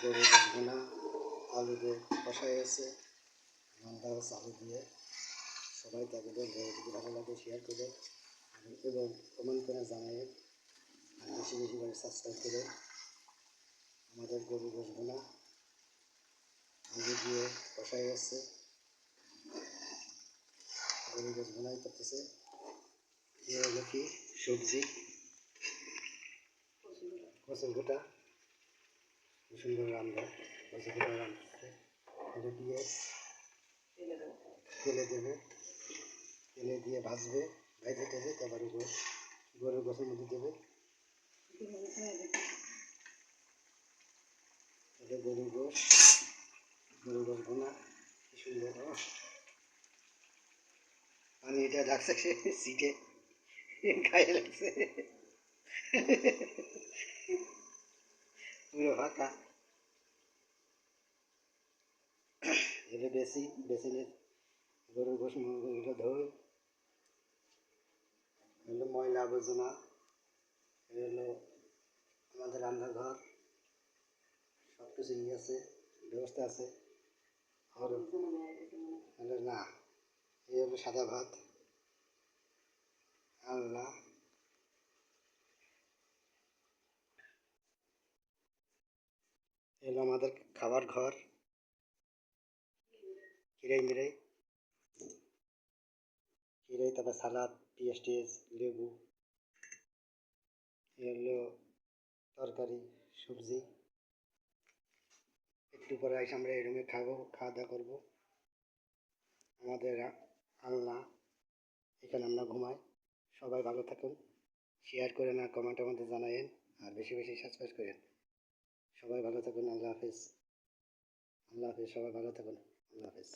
গরু ভুনা আলু দিয়ে কষাই আছে রান্না আলু দিয়ে সবাই তাদের যদি ভালো লাগে শেয়ার করে এবং কমেন্ট করে জানায় বেশি বেশি করে সাবস্ক্রাইব করে আমাদের গরু গোশ ভুনা আলু দিয়ে কষাই আছে। গরু গোশ ভুনাই করতেছে। এ হলো কি সবজি? কচুর গোটা সুন্দর রান্না কচুর গোটা রান্নাতে এটা দিয়ে তেলে দেবে। তেলে দিয়ে ভাজবে। ভাজে দেবে তারপরে গরুর গোসের মধ্যে দেবে। এটা গরুর গোস গরুর গোস ভুনা কি সুন্দর পানি এটা রাখছে সে সিটে। গায়ে লাগছে। পুরো ফাঁকা। বেশি বেসিনে গরুর মুরগিগুলো ধোয় হলো ময়লা আবর্জনা এ হলো আমাদের রান্নাঘর সব কিছু ইয়ে আছে, ব্যবস্থা আছে। আর না, এই হলো সাদা ভাত আল্লাহ এলো আমাদের খাবার ঘর। কিরাই মিরাই কিরাই তারপর সালাদ পেঁয়াজ টিয়াজ লেবু এ হলো তরকারি সবজি একটু পরে এসে আমরা এই রুমে খাব খাওয়া দাওয়া করব আমাদের আ- আল্লাহ এখানে আমরা ঘুমাই সবাই ভালো থাকুন শেয়ার করেন আর কমেন্টের মধ্যে জানায়েন আর বেশি বেশি সাবস্ক্রাইব করেন সবাই ভালো থাকুন আল্লাহ হাফিজ আল্লাহ হাফিজ সবাই ভালো থাকুন আল্লাহ হাফিজ